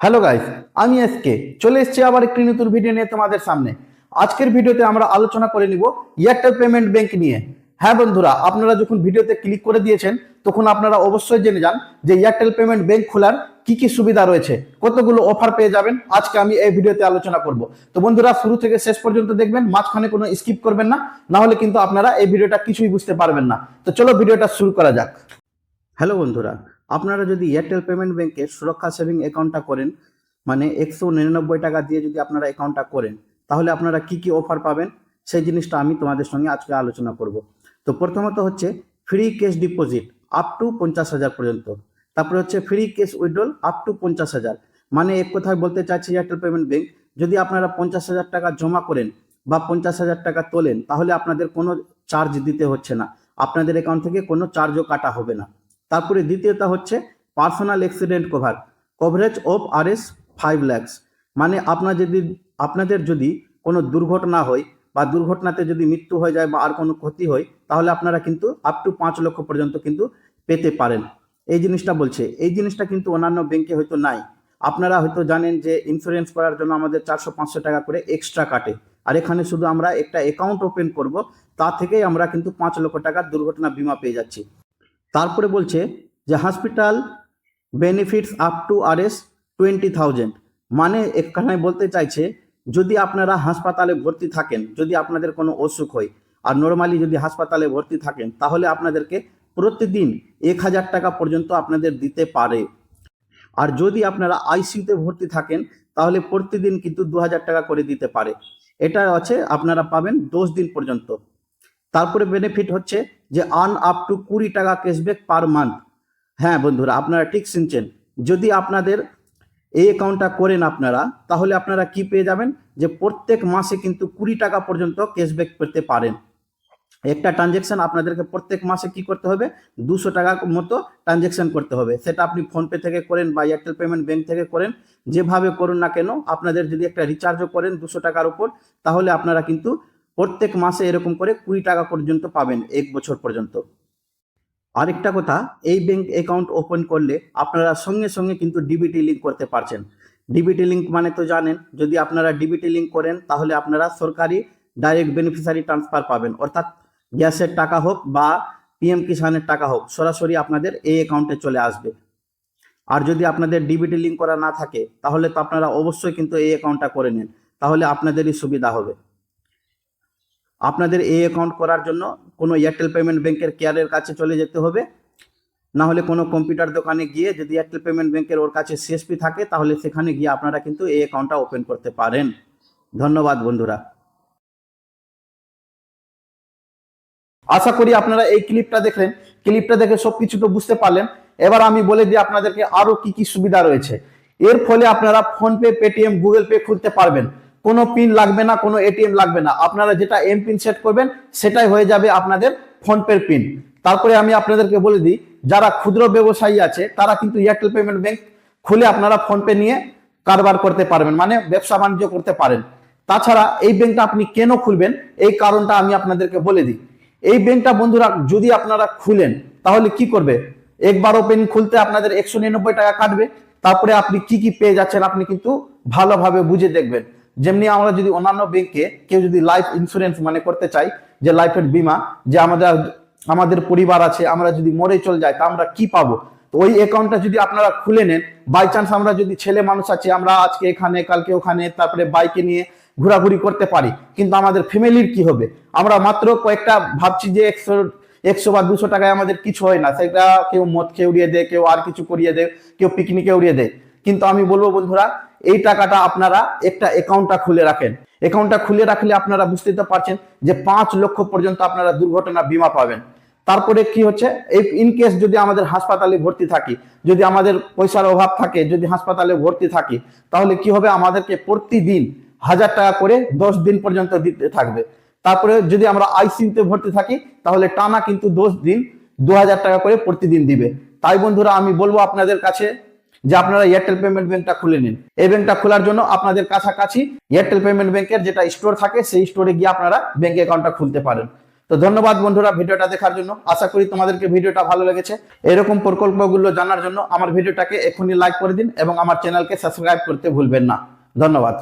Hello guys আমি SK চলে এসেছি আবার একটি নতুন ভিডিও নিয়ে তোমাদের সামনে। আজকের ভিডিওতে আমরা আলোচনা করে নিব এয়ারটেল পেমেন্ট ব্যাংক নিয়ে। হ্যাঁ বন্ধুরা, আপনারা যখন ভিডিওতে ক্লিক করে দিয়েছেন, তখন আপনারা অবশ্যই জেনে যান যে এয়ারটেল পেমেন্ট ব্যাংক খোলার কি কি সুবিধা রয়েছে, কতগুলো অফার পেয়ে যাবেন। আজকে আমি এই ভিডিওতে আলোচনা করব। তো বন্ধুরা, শুরু থেকে শেষ পর্যন্ত দেখবেন, মাঝখানে কোনো স্কিপ করবেন না না হলে কিন্তু আপনারা এই ভিডিওটা কিছুই বুঝতে পারবেন না। তো চলো ভিডিওটা শুরু করা যাক। হ্যালো বন্ধুরা আপনারা যদি এয়ারটেল পেমেন্ট ব্যাংকের সুরক্ষা সেভিং অ্যাকাউন্টটা করেন মানে একশো নিরানব্বই টাকা দিয়ে যদি আপনারা অ্যাকাউন্টটা করেন, তাহলে আপনারা কি কি অফার পাবেন? সেই জিনিসটা আমি তোমাদের সঙ্গে আজকে আলোচনা করব। তো প্রথমত হচ্ছে free cash deposit up to পঞ্চাশ হাজার পর্যন্ত। তারপরে হচ্ছে free cash withdrawal up to পঞ্চাশ হাজার। মানে এক কথায় বলতে চাইছি এয়ারটেল পেমেন্ট ব্যাংক যদি আপনারা পঞ্চাশ হাজার টাকা জমা করেন বা পঞ্চাশ হাজার টাকা তোলেন, তাহলে আপনাদের কোনো চার্জ দিতে হচ্ছে না। আপনাদের অ্যাকাউন্ট থেকে কোনো চার্জও কাটা হবে না। তারপরে দ্বিতীয়টা হচ্ছে personal accident cover coverage of R S five lakhs মানে আপনার যদি, আপনাদের যদি কোনো দুর্ঘটনা হয় বা দুর্ঘটনাতে যদি মৃত্যু হয়ে যায় বা আর কোনো ক্ষতি হয়, তাহলে আপনারা কিন্তু আপ টু পাঁচ লক্ষ পর্যন্ত কিন্তু পেতে পারেন। এই জিনিসটা বলছে। এই জিনিসটা কিন্তু অন্যান্য ব্যাংকে হয়তো নাই। আপনারা হয়তো জানেন যে ইন্স্যুরেন্স করার জন্য আমাদের চারশো পাঁচশো টাকা করে এক্সট্রা কাটে। আর এখানে শুধু আমরা একটা অ্যাকাউন্ট ওপেন করব, তা থেকেই আমরা কিন্তু পাঁচ লক্ষ টাকার দুর্ঘটনা বিমা পেয়ে যাচ্ছি। তারপরে বলছে যে hospital benefits up to R S twenty thousand মানে এখানে বলতে চাইছে, যদি আপনারা হাসপাতালে ভর্তি থাকেন, যদি আপনাদের কোনো অসুখ হয়, আর নর্মালি যদি হাসপাতালে ভর্তি থাকেন, তাহলে আপনাদেরকে প্রতিদিন এক হাজার টাকা পর্যন্ত আপনাদের দিতে পারে। আর যদি আপনারা আইসিইউতে ভর্তি থাকেন, তাহলে প্রতিদিন কিন্তু দু হাজার টাকা করে দিতে পারে। এটা আছে আপনারা পাবেন দশ দিন পর্যন্ত। তারপরে বেনিফিট হচ্ছে যে আর্ন আপ টু কুড়ি টাকা ক্যাশব্যাক পার মান্থ হ্যাঁ বন্ধুরা, আপনারা ঠিক শুনছেন। যদি আপনাদের এই অ্যাকাউন্টটা করেন আপনারা, তাহলে আপনারা কি পেয়ে যাবেন? যে প্রত্যেক মাসে কিন্তু কুড়ি টাকা পর্যন্ত ক্যাশব্যাক পেতে পারেন। একটা ট্রানজেকশন আপনাদেরকে প্রত্যেক মাসে কি করতে হবে? দুশো টাকা মতো ট্রানজেকশন করতে হবে। সেটা আপনি ফোনপে থেকে করেন বা এয়ারটেল পেমেন্ট ব্যাঙ্ক থেকে করেন, যেভাবে করুন না কেন, আপনাদের যদি একটা রিচার্জও করেন দুশো টাকার উপর, তাহলে আপনারা কিন্তু প্রত্যেক মাসে এরকম করে কুড়ি টাকা পর্যন্ত পাবেন এক বছর পর্যন্ত। আরেকটা কথা, এই ব্যাংক অ্যাকাউন্ট ওপেন করলে আপনারা সঙ্গে সঙ্গে কিন্তু ডিবিটি লিঙ্ক করতে পারছেন। ডিবিটি লিঙ্ক মানে তো জানেন, যদি আপনারা ডিবিটি লিঙ্ক করেন তাহলে আপনারা সরকারি ডাইরেক্ট বেনিফিশিয়ারি ট্রান্সফার পাবেন। অর্থাৎ গ্যাসের টাকা হোক বা পিএম কিষানের টাকা হোক, সরাসরি আপনাদের এই অ্যাকাউন্টে চলে আসবে। আর যদি আপনাদের ডিবিটি লিঙ্ক করা না থাকে, তাহলে তো আপনারা অবশ্যই কিন্তু এই অ্যাকাউন্টটা করে নিন। তাহলে আপনাদেরই সুবিধা হবে। আপনাদের এই অ্যাকাউন্ট করার জন্য কোনো এয়ারটেল পেমেন্ট ব্যাংকের কেয়ারের কাছে চলে যেতে হবে। না হলে কোনো কম্পিউটার দোকানে গিয়ে যদি এয়ারটেল পেমেন্ট ব্যাংকের ওর কাছে সিএসপি থাকে, তাহলে সেখানে গিয়ে আপনারা কিন্তু এই অ্যাকাউন্টটা ওপেন করতে পারেন। ধন্যবাদ, বন্ধুরা। আশা করি আপনারা এই ক্লিপটা দেখলেন। ক্লিপটা দেখে সবকিছু তো বুঝতে পারলেন। এবার আমি বলে দিই আপনাদেরকে আরও কি কি সুবিধা রয়েছে। এর ফলে আপনারা ফোনপে পেটিএম গুগল পে খুলতে পারবেন। কোনো পিন লাগবে না, কোনো এটিএম লাগবে না। আপনারা যেটা এম পিন সেট করবেন, সেটাই হয়ে যাবে আপনাদের ফোনপের পিন তারপরে আমি আপনাদেরকে বলে দিই, যারা ক্ষুদ্র ব্যবসায়ী আছে, তারা কিন্তু এয়ারটেল পেমেন্ট ব্যাংক খুলে আপনারা ফোনপে নিয়ে কারবার করতে পারবেন মানে ব্যবসা বাণিজ্য করতে পারেন। তাছাড়া এই ব্যাংকটা আপনি কেন খুলবেন? এই কারণটা আমি আপনাদেরকে বলে দিই। এই ব্যাংকটা বন্ধুরা, যদি আপনারা খুলেন, তাহলে কি করবে? একবার ওপেন খুলতে আপনাদের একশো নিরানব্বই টাকা কাটবে। তারপরে আপনি কি কি পেয়ে যাচ্ছেন, আপনি কিন্তু ভালোভাবে বুঝে দেখবেন। যেমনি আমরা যদি অন্যান্য ব্যাংকে কেউ যদি লাইফ ইন্স্যুরেন্স মানে করতে চাই, যে লাইফের বীমা, যে আমাদের আমাদের পরিবার আছে, আমরা যদি মরে চলে যাই, তা আমরা কি পাবো? তো ওই অ্যাকাউন্টটা যদি আপনারা খুলে নেন বাই চান্স আমরা যদি ছেলে মানুষ আছে, আমরা আজকে এখানে, কালকে ওখানে, তারপরে বাইকে নিয়ে ঘোরাঘুরি করতে পারি, কিন্তু আমাদের ফ্যামিলির কি হবে? আমরা মাত্র কয়েকটা ভাবছি যে একশো একশো বা দুশো টাকায় আমাদের কিছু হয় না, সেটা কেউ মদ খেয়ে উড়িয়ে দেয়, কেউ আর কিছু করিয়ে দেয়, কেউ পিকনিকে উড়িয়ে দেয়। কিন্তু আমি বলব বন্ধুরা এই টাকাটা আপনারা একটা অ্যাকাউন্টটা খুলে রাখেন। অ্যাকাউন্টটা খুলে রাখলে আপনারা বুঝতে তো পারছেন যে পাঁচ লক্ষ পর্যন্ত আপনারা দুর্ঘটনা বিমা পাবেন। তারপরে কি হচ্ছে? এই ইন কেস যদি আমাদের হাসপাতালে ভর্তি থাকি, যদি আমাদের পয়সার অভাব থাকে, যদি হাসপাতালে ভর্তি থাকি, তাহলে কি হবে? আমাদেরকে প্রতিদিন হাজার টাকা করে দশ দিন পর্যন্ত দিতে থাকবে। তারপরে যদি আমরা আইসিইউতে ভর্তি থাকি, তাহলে টানা কিন্তু দশ দিন দু হাজার টাকা করে প্রতিদিন দিবে। তাই বন্ধুরা, আমি বলব আপনাদের কাছে যে আপনারা এয়ারটেল পেমেন্ট ব্যাংকটা খুলে নিন। এই ব্যাংকটা খোলার জন্য আপনাদের কাছাকাছি এয়ারটেল পেমেন্ট ব্যাংকের যেটা স্টোর থাকে, সেই স্টোরে গিয়ে আপনারা ব্যাংক অ্যাকাউন্টটা খুলতে পারেন। তো ধন্যবাদ বন্ধুরা ভিডিওটা দেখার জন্য। আশা করি তোমাদেরকে ভিডিওটা ভালো লেগেছে। এরকম প্রকল্পগুলো জানার জন্য আমার ভিডিওটাকে এখনই লাইক করে দিন এবং আমার চ্যানেলকে সাবস্ক্রাইব করতে ভুলবেন না। ধন্যবাদ।